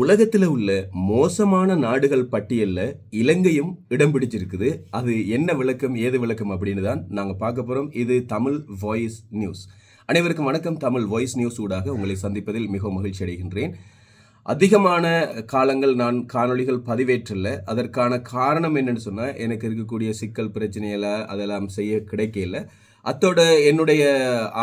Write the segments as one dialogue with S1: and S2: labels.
S1: உலகத்தில் உள்ள மோசமான நாடுகள் பட்டியலில் இலங்கையும் இடம் பிடிச்சிருக்குது. அது என்ன விளக்கம் ஏது விளக்கம் அப்படின்னு தான் நாங்கள் பார்க்க போகிறோம் இது தமிழ் வாய்ஸ் நியூஸ் அனைவருக்கும் வணக்கம். தமிழ் வாய்ஸ் நியூஸ் ஊடாக உங்களை சந்திப்பதில் மிகவும் மகிழ்ச்சி அடைகின்றேன். அதிகமான காலங்கள் நான் காணொளிகள் பதிவேற்றல. அதற்கான காரணம் என்னன்னு சொன்னால் எனக்கு இருக்கக்கூடிய சிக்கல் பிரச்சனைகளை அதெல்லாம் செய்ய கிடைக்கல. அத்தோட என்னுடைய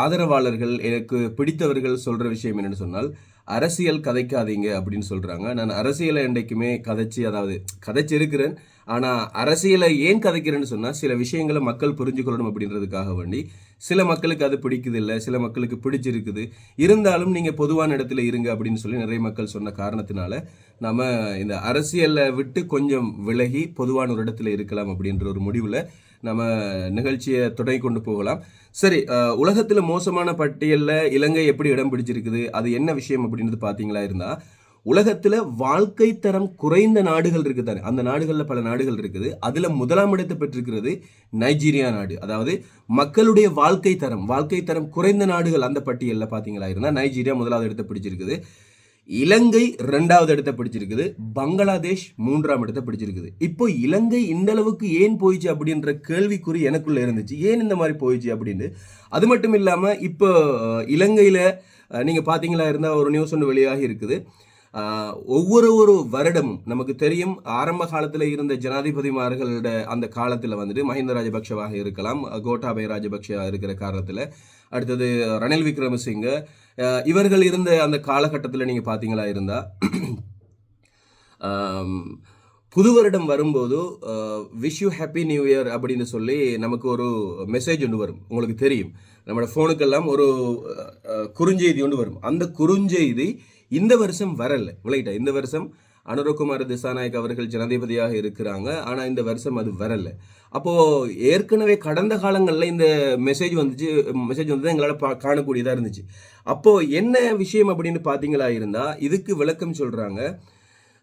S1: ஆதரவாளர்கள் எனக்கு பிடித்தவர்கள் சொல்கிற விஷயம் என்னென்னு சொன்னால் அரசியல் கதைக்காதீங்க அப்படின்னு சொல்கிறாங்க நான் அரசியலை என்றைக்குமே கதைச்சி அதாவது கதைச்சி இருக்கிறேன் ஆனால் அரசியலை ஏன் கதைக்கிறேன்னு சொன்னால் சில விஷயங்களை மக்கள் புரிஞ்சுக்கொள்ளணும் அப்படின்றதுக்காக வேண்டி. சில மக்களுக்கு அது பிடிக்குது இல்லை சில மக்களுக்கு பிடிச்சிருக்குது. இருந்தாலும் நீங்கள் பொதுவான இடத்துல இருங்க அப்படின்னு சொல்லி நிறைய மக்கள் சொன்ன காரணத்தினால நம்ம இந்த அரசியலை விட்டு கொஞ்சம் விலகி பொதுவான ஒரு இடத்துல இருக்கலாம் அப்படின்ற ஒரு முடிவில் நம்ம நிகழ்ச்சியை தொடங்கி கொண்டு போகலாம். சரி உலகத்தில் மோசமான பட்டியலில் இலங்கை எப்படி இடம் பிடிச்சிருக்குது அது என்ன விஷயம் அப்படின்றது பார்த்தீங்களா இருந்தால் உலகத்தில் வாழ்க்கை தரம் குறைந்த நாடுகள் இருக்குது தானே. அந்த நாடுகளில் பல நாடுகள் இருக்குது. அதில் முதலாம் இடத்தை பெற்றிருக்கிறது நைஜீரியா நாடு. அதாவது மக்களுடைய வாழ்க்கை தரம் வாழ்க்கை தரம் குறைந்த நாடுகள் அந்த பட்டியலில் பார்த்தீங்களா இருந்தால் நைஜீரியா முதலாவது இடத்தை பிடிச்சிருக்குது. இலங்கை ரெண்டாவது இடத்தை பிடிச்சிருக்குது. பங்களாதேஷ் மூன்றாம் இடத்தை பிடிச்சிருக்குது. இப்போ இலங்கை இந்த அளவுக்கு ஏன் போயிச்சு அப்படின்ற கேள்விக்குறி எனக்குள்ள இருந்துச்சு. ஏன் இந்த மாதிரி போயிடுச்சு அப்படின்னு. அது மட்டும் இல்லாமல் இப்போ இலங்கையில் நீங்கள் பார்த்தீங்களா இருந்தால் ஒரு நியூஸ் ஒன்று வெளியாகி இருக்குது. ஒவ்வொரு ஒரு வருடமும் நமக்கு தெரியும் ஆரம்ப காலத்தில் இருந்த ஜனாதிபதிமார்களோட அந்த காலத்தில் வந்துட்டு மஹிந்த ராஜபக்ஷவாக இருக்கலாம் கோட்டாபய ராஜபக்ஷ இருக்கிற காரணத்தில். அடுத்தது ரணில் விக்ரமசிங்க இவர்கள் இருந்த அந்த காலகட்டத்தில் நீங்கள் பார்த்தீங்களா இருந்தால் புது வருடம் வரும்போது wish you happy new year அப்படின்னு சொல்லி நமக்கு ஒரு மெசேஜ் ஒன்று வரும். உங்களுக்கு தெரியும். நம்மளோட ஃபோனுக்கெல்லாம் ஒரு குறுஞ்செய்தி ஒன்று வரும். அந்த குறுஞ்செய்தி இந்த வருஷம் வரல. விளையிட்டா இந்த வருஷம் அனுரகுமார் திசாநாயக் அவர்கள் ஜனாதிபதியாக இருக்கிறாங்க. ஆனால் இந்த வருஷம் அது வரல. அப்போது ஏற்கனவே கடந்த காலங்களில் இந்த மெசேஜ் வந்துச்சு. மெசேஜ் வந்து எங்களால் பா காணக்கூடியதாக இருந்துச்சு. அப்போது என்ன விஷயம் அப்படின்னு பார்த்தீங்களா இருந்தால் இதுக்கு விளக்கம் சொல்கிறாங்க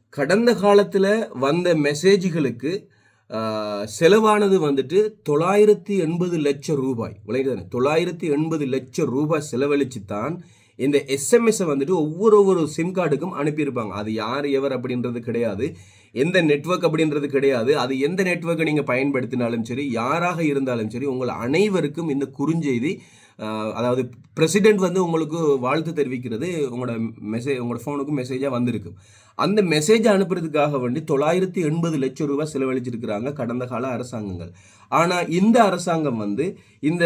S1: கடந்த காலத்தில் வந்த மெசேஜ்களுக்கு செலவானது வந்துட்டு தொள்ளாயிரத்தி எண்பது லட்சம் ரூபாய். விளையாட்டு தொள்ளாயிரத்தி எண்பது லட்சம் ரூபாய் செலவழித்து தான் இந்த எஸ்எம்எஸை வந்துட்டு ஒவ்வொரு ஒவ்வொரு சிம் கார்டுக்கும் அனுப்பியிருப்பாங்க. அது யார் எவர் அப்படின்றது கிடையாது. எந்த நெட்ஒர்க் அப்படின்றது கிடையாது. அது எந்த நெட்ஒர்க்கை நீங்கள் பயன்படுத்தினாலும் சரி யாராக இருந்தாலும் சரி உங்கள் அனைவருக்கும் இந்த குறுஞ்செய்தி அதாவது பிரசிடென்ட் வந்து உங்களுக்கு வாழ்த்து தெரிவிக்கிறது உங்களோட மெசேஜ் உங்களோட ஃபோனுக்கு மெசேஜாக வந்திருக்கு. அந்த மெசேஜை அனுப்புறதுக்காக வேண்டி தொள்ளாயிரத்தி எண்பது லட்சம் ரூபாய் செலவழிச்சிருக்கிறாங்க கடந்த கால அரசாங்கங்கள். ஆனால் இந்த அரசாங்கம் வந்து இந்த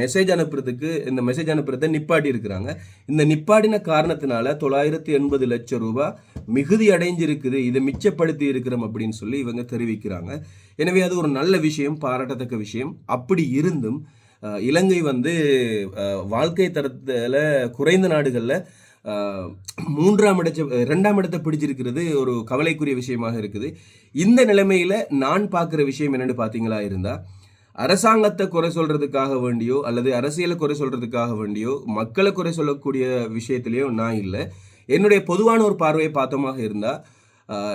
S1: மெசேஜ் அனுப்புறதுக்கு இந்த மெசேஜ் அனுப்புறதை நிப்பாட்டி இருக்கிறாங்க. இந்த நிப்பாட்டின காரணத்தினால தொள்ளாயிரத்தி எண்பது லட்சம் ரூபாய் மிகுதி அடைஞ்சிருக்குது இதை மிச்சப்படுத்தி இருக்கிறோம் அப்படின்னு சொல்லி இவங்க தெரிவிக்கிறாங்க. எனவே அது ஒரு நல்ல விஷயம் பாராட்டத்தக்க விஷயம். அப்படி இருந்தும் இலங்கை வந்து வாழ்க்கை தரத்தில் குறைந்த நாடுகளில் மூன்றாம் இடத்தை ரெண்டாம் இடத்தை பிடிச்சிருக்கிறது ஒரு கவலைக்குரிய விஷயமாக இருக்குது. இந்த நிலைமையில் நான் பார்க்குற விஷயம் என்னென்னு பார்த்தீங்களா இருந்தால் அரசாங்கத்தை குறை சொல்கிறதுக்காக வேண்டியோ அல்லது அரசியலை குறை சொல்கிறதுக்காக வேண்டியோ மக்களை குறை சொல்லக்கூடிய விஷயத்திலேயோ நான் இல்லை. என்னுடைய பொதுவான ஒரு பார்வையை பார்த்தோமாக இருந்தால்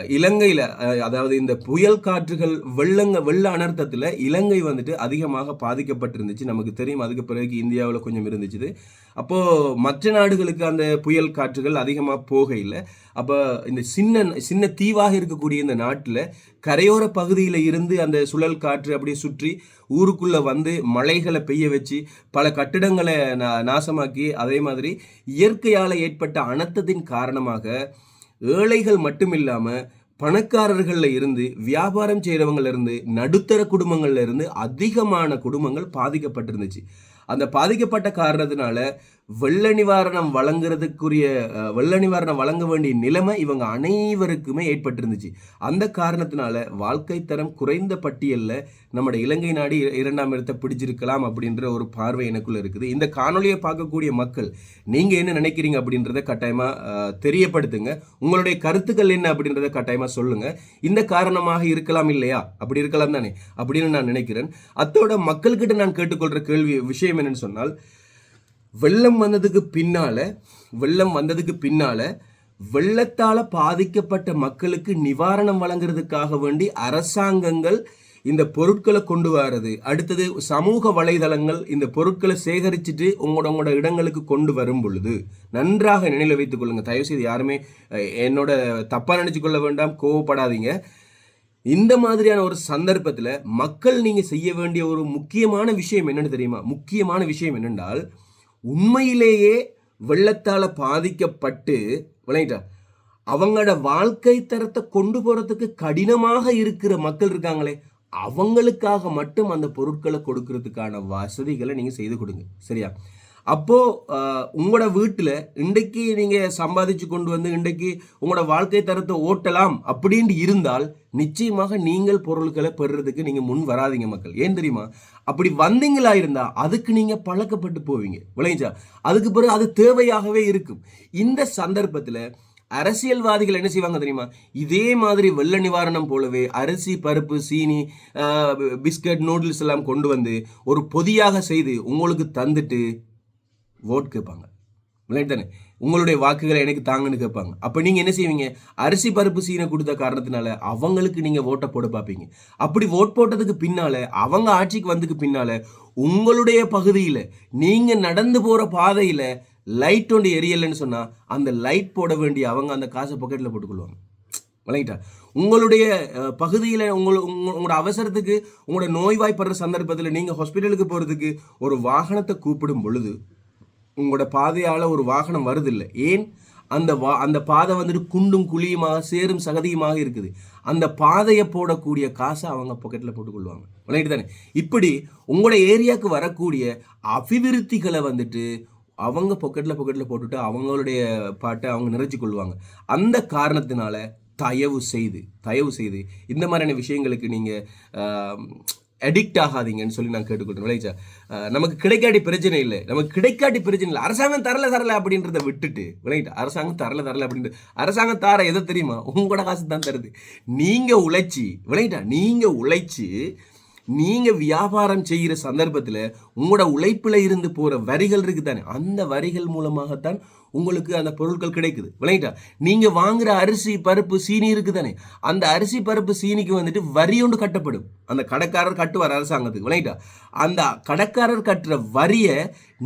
S1: இலங்கையில் அதாவது இந்த புயல் காற்றுகள் வெள்ளங்க வெள்ள அனர்த்தத்தில் இலங்கை வந்துட்டு அதிகமாக பாதிக்கப்பட்டிருந்துச்சு. நமக்கு தெரியும் அதுக்கு பிறகு இந்தியாவில் கொஞ்சம் இருந்துச்சு அப்போது மற்ற நாடுகளுக்கு அந்த புயல் காற்றுகள் அதிகமாக போக இல்லை அப்போ இந்த சின்ன சின்ன தீவாக இருக்கக்கூடிய இந்த நாட்டில் கரையோர பகுதியில் இருந்து அந்த சுழல் காற்று அப்படியே சுற்றி ஊருக்குள்ளே வந்து மலைகளை பெய்ய வச்சு பல கட்டிடங்களை நாசமாக்கி அதே மாதிரி இயற்கையால் ஏற்பட்ட அனர்த்தத்தின் காரணமாக ஏழைகள் மட்டும் இல்லாமல் பணக்காரர்களில் இருந்து வியாபாரம் செய்கிறவங்கள்லேருந்து நடுத்தர குடும்பங்கள்ல இருந்து அதிகமான குடும்பங்கள் பாதிக்கப்பட்டிருந்துச்சு. அந்த பாதிக்கப்பட்ட காரணத்தினால வெள்ள நிவாரணம் வழங்குறதுக்குரிய வெள்ள நிவாரணம் வழங்க வேண்டிய நிலைமை இவங்க அனைவருக்குமே ஏற்பட்டிருந்துச்சு. அந்த காரணத்தினால வாழ்க்கை தரம் குறைந்த பட்டியலில் நம்முடைய இலங்கை நாடு இரண்டாம் இடத்தை பிடிச்சிருக்கலாம் அப்படின்ற ஒரு பார்வை எனக்குள்ளே இருக்குது. இந்த காணொலியை பார்க்கக்கூடிய மக்கள் நீங்கள் என்ன நினைக்கிறீங்க அப்படின்றத கட்டாயமாக தெரியப்படுத்துங்க. உங்களுடைய கருத்துக்கள் என்ன அப்படின்றத கட்டாயமாக சொல்லுங்கள் இந்த காரணமாக இருக்கலாம் இல்லையா? அப்படி இருக்கலாம் தானே? அப்படின்னு நான் நினைக்கிறேன். அத்தோட மக்கள்கிட்ட நான் கேட்டுக்கொள்கிற கேள்வி விஷயம் என்னன்னு சொன்னால் வெள்ளம் வந்ததுக்கு பின்னால வெள்ளம் வந்ததுக்கு பின்னால வெள்ளத்தால் பாதிக்கப்பட்ட மக்களுக்கு நிவாரணம் வழங்குறதுக்காக வேண்டி அரசாங்கங்கள் இந்த பொருட்களை கொண்டு வர்றது. அடுத்தது சமூக வலைதளங்கள் இந்த பொருட்களை சேகரிச்சுட்டு உங்களோட உங்களோட இடங்களுக்கு கொண்டு வரும் பொழுது நன்றாக நினைவில் வைத்துக் கொள்ளுங்க தயவு செய்து யாருமே என்னோட தப்பா நினைச்சு கொள்ள வேண்டாம். கோவப்படாதீங்க. இந்த மாதிரியான ஒரு சந்தர்ப்பத்தில் மக்கள் நீங்கள் செய்ய வேண்டிய ஒரு முக்கியமான விஷயம் என்னென்னு தெரியுமா? முக்கியமான விஷயம் என்னென்றால் உண்மையிலேயே வெள்ளத்தால் பாதிக்கப்பட்டு விளையிட்டா அவங்களோட வாழ்க்கை தரத்தை கொண்டு போகிறதுக்கு கடினமாக இருக்கிற மக்கள் இருக்காங்களே அவங்களுக்காக மட்டும் அந்த பொருட்களை கொடுக்கறதுக்கான வசதிகளை நீங்கள் செய்து கொடுங்க. சரியா? அப்போது உங்களோட வீட்டில் இன்றைக்கு நீங்கள் சம்பாதிச்சு கொண்டு வந்து இன்றைக்கு உங்களோட வாழ்க்கை தரத்தை ஓட்டலாம் அப்படின்ட்டு இருந்தால் நிச்சயமாக நீங்கள் பொருட்களை பெறுறதுக்கு நீங்கள் முன் வராதீங்க மக்கள். ஏன் தெரியுமா? அப்படி வந்தீங்களா இருந்தால் அதுக்கு நீங்கள் பழக்கப்பட்டு போவீங்க. விளைஞ்சா அதுக்கு பிறகு அது தேவையாகவே இருக்கும். இந்த சந்தர்ப்பத்தில் அரசியல்வாதிகள் என்ன செய்வாங்க தெரியுமா? இதே மாதிரி வெள்ள நிவாரணம் போலவே அரிசி பருப்பு சீனி பிஸ்கட் நூடுல்ஸ் எல்லாம் கொண்டு வந்து ஒரு பொதியாக செய்து உங்களுக்கு தந்துட்டு ஓட் கேட்பாங்க. விளையாட்டு தானே? உங்களுடைய வாக்குகளை எனக்கு தாங்கன்னு கேட்பாங்க. அப்போ நீங்கள் என்ன செய்வீங்க? அரிசி பருப்பு சீனை கொடுத்த காரணத்தினால அவங்களுக்கு நீங்கள் ஓட்டை போட பார்ப்பீங்க. அப்படி ஓட் போட்டதுக்கு பின்னால் அவங்க ஆட்சிக்கு வந்ததுக்கு பின்னால உங்களுடைய பகுதியில் நீங்கள் நடந்து போகிற பாதையில் லைட் ஒன்று எரியலைன்னு சொன்னால் அந்த லைட் போட வேண்டிய அவங்க அந்த காசை பாக்கெட்டில் போட்டுக்கொள்வாங்க. விளங்கிட்டா? உங்களுடைய பகுதியில் உங்களை உங்க- உங்களோட அவசரத்துக்கு உங்களோட நோய்வாய்ப்படுற சந்தர்ப்பத்தில் நீங்கள் ஹாஸ்பிட்டலுக்கு போகிறதுக்கு ஒரு வாகனத்தை கூப்பிடும் பொழுது உங்களோட பாதையால் ஒரு வாகனம் வருதில்லை. ஏன்? அந்த வா அந்த பாதை வந்துட்டு குண்டும் குழியுமாக சேரும் சகதியுமாக இருக்குது. அந்த பாதையை போடக்கூடிய காசை அவங்க பாக்கெட்டில் போட்டுக்கொள்வாங்க. விளையாட்டு தானே? இப்படி உங்களோட ஏரியாவுக்கு வரக்கூடிய அபிவிருத்திகளை வந்துட்டு அவங்க பொக்கெட்டில் பொக்கெட்டில் போட்டுட்டு அவங்களுடைய பாட்டை அவங்க நிறைச்சி கொள்வாங்க. அந்த காரணத்தினால தயவு செய்து தயவு செய்து இந்த மாதிரியான விஷயங்களுக்கு நீங்கள் அடிக்ட் ஆகாதீங்கன்னு சொல்லி நான் கேட்டுக்கொண்டேன் விளைச்சா நமக்கு கிடைக்காட்டி பிரச்சனை இல்லை. நமக்கு கிடைக்காட்டி பிரச்சனை இல்லை. அரசாங்கம் தரல தரல அப்படின்றத விட்டுட்டு விளையிட்டு அரசாங்கம் தரல தரல அப்படின்ட்டு அரசாங்கம் தார எதை தெரியுமா? உங்களோட காசு தான் தருது. நீங்கள் உழைச்சி விளையிட்டா நீங்கள் உழைச்சி நீங்கள் வியாபாரம் செய்கிற சந்தர்ப்பத்தில் உங்களோட உழைப்பில் இருந்து போகிற வரிகள் இருக்குது தானே அந்த வரிகள் மூலமாகத்தான் உங்களுக்கு அந்த பொருட்கள் கிடைக்குது. விளையிட்டா நீங்கள் வாங்குற அரிசி பருப்பு சீனி இருக்குது தானே? அந்த அரிசி பருப்பு சீனிக்கு வந்துட்டு வரி ஒன்று கட்டப்படும். அந்த கடைக்காரர் கட்டுவார் அரசாங்கத்துக்கு. விளையிட்டா அந்த கடைக்காரர் கட்டுற வரியை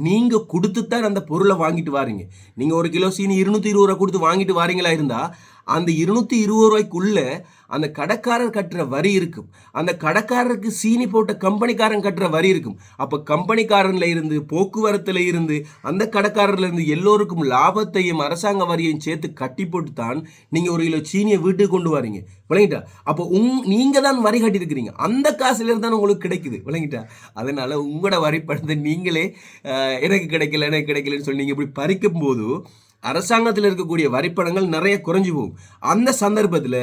S1: நீங்கள் கொடுத்து தான் அந்த பொருளை வாங்கிட்டு வாரீங்க. நீங்கள் ஒரு கிலோ சீனி இருநூத்தி இருபது ரூபா கொடுத்து வாங்கிட்டு வாரீங்களா இருந்தால் அந்த இருநூத்தி இருபது ரூபாய்க்குள்ள அந்த கடைக்காரர் கட்டுற வரி இருக்கும். அந்த கடைக்காரருக்கு சீனி போட்ட கம்பெனிக்காரன் கட்டுற வரி இருக்கும். அப்போ கம்பெனிக்காரன்ல இருந்து போக்குவரத்துல இருந்து அந்த கடைக்காரர்ல இருந்து எல்லோருக்கும் லாபத்தையும் அரசாங்க வரியையும் சேர்த்து கட்டி போட்டு தான் நீங்க ஒரு கிலோ சீனியை வீட்டுக்கு கொண்டு வரீங்க. விளங்கிட்டா? அப்போ உங் நீங்க தான் வரி கட்டியிருக்கிறீங்க. அந்த காசுல இருந்து தான் உங்களுக்கு கிடைக்குது. விளங்கிட்டா? அதனால உங்களோட வரி பணத்தை நீங்களே எனக்கு கிடைக்கல எனக்கு கிடைக்கலன்னு சொல்லி நீங்க இப்படி பறிக்கும் போது அரசாங்கத்தில் இருக்கக்கூடிய வரிப்பணங்கள் நிறைய குறைஞ்சி போகும். அந்த சந்தர்ப்பத்தில்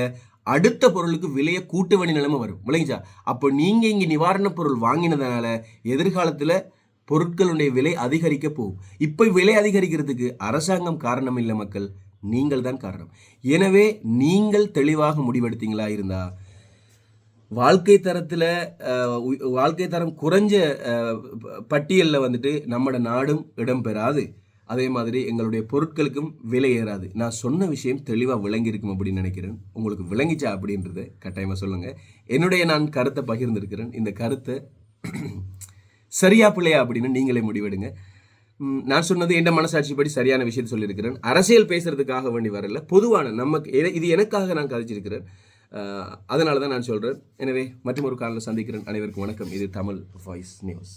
S1: அடுத்த பொருளுக்கு விலையை கூட்டு வழி நிலைமை வரும். விளைஞ்சா அப்போ நீங்கள் இங்கே நிவாரணப் பொருள் வாங்கினதுனால எதிர்காலத்தில் பொருட்களுடைய விலை அதிகரிக்க போகும். இப்போ விலை அதிகரிக்கிறதுக்கு அரசாங்கம் காரணம் இல்லை மக்கள். நீங்கள் தான் காரணம். எனவே நீங்கள் தெளிவாக முடிவெடுத்தீங்களா இருந்தா வாழ்க்கை தரத்தில் வாழ்க்கை தரம் குறைஞ்ச பட்டியலில் வந்துட்டு நம்மளோட நாடும் இடம்பெறாது அதே மாதிரி எங்களுடைய பொருட்களுக்கும் விலை ஏறாது. நான் சொன்ன விஷயம் தெளிவாக விளங்கியிருக்கும் அப்படின்னு நினைக்கிறேன். உங்களுக்கு விளங்கிச்சா அப்படின்றத கட்டாயமாக சொல்லுங்கள் என்னுடைய நான் கருத்தை பகிர்ந்திருக்கிறேன். இந்த கருத்தை சரியா பிள்ளையா அப்படின்னு நீங்களே முடிவெடுங்க. நான் சொன்னது என் மனசாட்சிப்படி சரியான விஷயத்தை சொல்லியிருக்கிறேன். அரசியல் பேசுறதுக்காக வேண்டி வரல. பொதுவான நமக்கு இது எனக்காக நான் கதைச்சிருக்கிறேன். அதனால தான் நான் சொல்கிறேன் எனவே மற்றும் ஒரு காலில் சந்திக்கிறேன். அனைவருக்கும் வணக்கம். இது தமிழ் வாய்ஸ் நியூஸ்